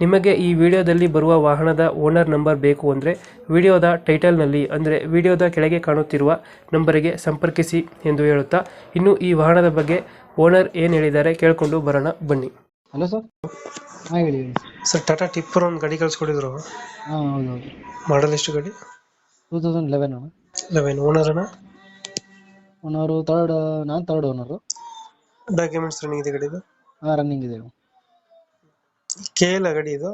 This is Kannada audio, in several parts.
ನಿಮಗೆ ಈ ವಿಡಿಯೋದಲ್ಲಿ ಬರುವ ವಾಹನದ ಓನರ್ ನಂಬರ್ ಬೇಕು ಅಂದರೆ ವಿಡಿಯೋದ ಟೈಟಲ್ನಲ್ಲಿ ಅಂದರೆ ವಿಡಿಯೋದ ಕೆಳಗೆ ಕಾಣುತ್ತಿರುವ ನಂಬರಿಗೆ ಸಂಪರ್ಕಿಸಿ ಎಂದು ಹೇಳುತ್ತಾ ಇನ್ನು ಈ ವಾಹನದ ಬಗ್ಗೆ ಓನರ್ ಏನು ಹೇಳಿದ್ದಾರೆ ಕೇಳಿಕೊಂಡು ಬರೋಣ ಬನ್ನಿ. Hello sir. ಹಾಂ ಹೇಳಿ ಹೇಳಿ. ಸರ್ ಟಾಟಾ ಟಿಪ್ಪರ್ ಒಂದು ಗಾಡಿ ಕಳಿಸ್ಕೊಡಿದ್ರು ಹಾಂ ಮಾಡಲ್ ಎಷ್ಟು ಗಾಡಿ? Two thousand eleven eleven owner ಅಣ್ಣ? ಓನರು ತರ್ಡ್ ನಾನು ತರ್ಡ್ ಓನರು ಡಾಕ್ಯುಮೆಂಟ್ಸ್ ರನ್ನಿಂಗ್ ಇದೆ ಗಾಡಿದು? ಹಾಂ ರನ್ನಿಂಗ್ ಇದೆ. ಕೆ ಎಲ್ ಗಾಡಿ ಇದು?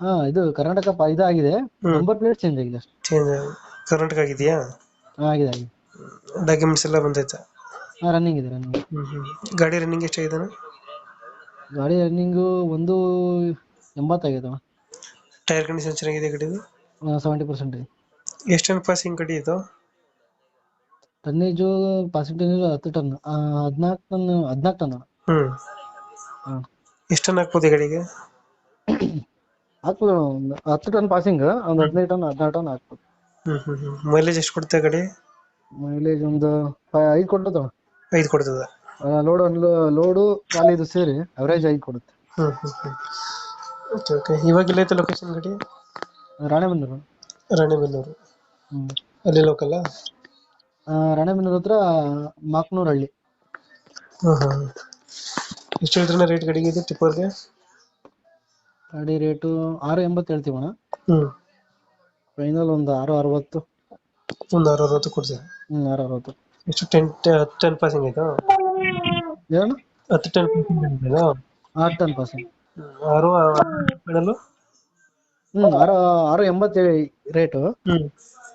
ಹಾ ಇದು ಕರ್ನಾಟಕ ಪ ಇದಾಗಿದೆ. ನಂಬರ್ ಪ್ಲೇಟ್ ಚೇಂಜ್ ಆಗಿದೆ ಅಷ್ಟೇ. ಚೇಂಜ್ ಕರ್ನಾಟಕ ಆಗಿದೆಯಾ? ಹಾಂ ಆಗಿದೆ ಆಗಿದೆ. ಡಾಕ್ಯುಮೆಂಟ್ಸ್ ಎಲ್ಲ ಬಂದೈತೆ? ಹಾ ರನ್ನಿಂಗ್ ಇದೆ ರನ್ನಿಂಗ್ ಹ್ಮ್ ಹ್ಮ್. ಗಾಡಿ ರನ್ನಿಂಗ್ ಎಷ್ಟಾಗಿದೆ ಅಣ್ಣ? ಗಾಡಿ ರನ್ನಿಂಗು ಒಂದು ಎಂಬತ್ತಾಗಿದೆ ಟೈರ್ ಕಂಡೀಷನ್ ಚೆನ್ನಾಗಿದೆ ಗಾಡಿದು? ಸೆವೆಂಟಿ ಪರ್ಸೆಂಟ್ ಇದೆ. ಎಷ್ಟು ಪಾಸಿಂಗ್ ಗಾಡಿ ಇದು? ಟನ್ನೇಜು ಪರ್ಸೆಂಟೇಜ್ ಹತ್ತು ಟನ್ ಹದಿನಾಲ್ಕು ಟನ್ ಹದಿನಾಲ್ಕು ಟನ್ ಹ್ಮ್. ಹಾಂ. ಎಷ್ಟು ಟನ್ ಹಾಕ್ಬೋದು ಈ ಗಾಡಿಗೆ? ಹಾಕ್ಬೋದು ಒಂದು ಹತ್ತು ಟನ್ ಪಾಸಿಂಗ್ ಒಂದು ಹದಿನೈದು ಟನ್ ಹದಿನಾರು ಟನ್ ಹಾಕ್ಬೋದು. ಹ್ಮ್ ಹ್ಮ್ ಹ್ಮ್. ಮೈಲೇಜ್ ಎಷ್ಟು ಕೊಡುತ್ತೆ ಗಾಡಿ? ಮೈಲೇಜ್ ಒಂದು ಐದು ಕೊಡ್ತದ. ಐದು ಕೊಡ್ತದ? ಲೋಡ್ ಲೋಡು ಖಾಲಿ ಇದು ಸೇರಿ ಅವರೇಜ್ ಐದು ಕೊಡುತ್ತೆ. ಹ್ಮ್ ಹ್ಮ್ ಹ್ಮ್. ಓಕೆ ಓಕೆ ಇವಾಗ ಎಲ್ಲೈತೆ ಲೊಕೇಶನ್ ಗಾಡಿ? ರಾಣೆಬೆನ್ನೂರು. ರಾಣೆಬೆನ್ನೂರು. ಹ್ಮ್. ಅಲ್ಲಿ ಲೋಕಲ್ಲ ರಾಣೆಬೆನ್ನೂರು ಹತ್ರ ಮಾಕ್ನೂರ್ ಹಳ್ಳಿ. ಹ್ಮ್ ಹ್ಮ್. ಎಷ್ಟು ಹೇಳ್ತಾನೆ ರೇಟ್ ಗಾಡಿಗೆ ಟಿಪ್ಪರ್ ಟಿಪ್ಪರ್ಗೆ ಗಾಡಿ ರೇಟು ಆರು ಎಂಬತ್ತು ಹೇಳ್ತೀವಣ್ಣ ಹ್ಮ್. ಫೈನಲ್ ಒಂದು ಆರು ಅರವತ್ತು. ಒಂದು ಆರು ಅರವತ್ತು ಕೊಡ್ತೀವಿ ಹ್ಮ್ ಆರು ಅರವತ್ತು. ಎಷ್ಟು ಟೆನ್ ಟೆನ್ ಪಾಸಿಂಗ್ ಆಯ್ತಾ? ಏನು ಹತ್ತು ಟೆನ್ ಪಾಸಿಂಗ್ ಆಯ್ತಾ ಆರು ಟನ್ ಪರ್ಸೆಂಟ್ ಆರು ಫೈನಲ್ಲು ಹ್ಮ್ ಆರು ಆರು ಎಂಬತ್ತು ರೇಟು ಹ್ಮ್.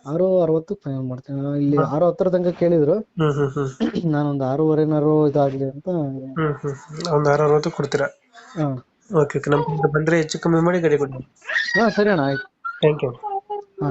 ಆರು ಅರವತ್ತು ಫೈನಲ್ ಮಾಡ್ತೀನಿ. ನಾನು ಇಲ್ಲಿ ಆರು ಹತ್ತರ ತನಕ ಕೇಳಿದ್ರು. ಹ್ಮ್ ಹ್ಮ್ ಹ್ಮ್ ನಾನೊಂದು ಆರೂವರೆನಾರು ಇದಾಗ್ಲಿ ಅಂತ ಹ್ಮ್ ಹ್ಮ್ ಒಂದು ಆರು ಅರವತ್ತು ಕೊಡ್ತೀರಾ? ಹಾ. Okay okay. ನಮ್ಮ ಬಂದ್ರೆ ಹೆಚ್ಚು ಕಮ್ಮಿ ಮಾಡಿ ಗಡಿ ಕೊಡಿ ಹಾ ಸರಿ ಅಣ್ಣ ಆಯ್ತು. ಥ್ಯಾಂಕ್ ಯು ಹಾ.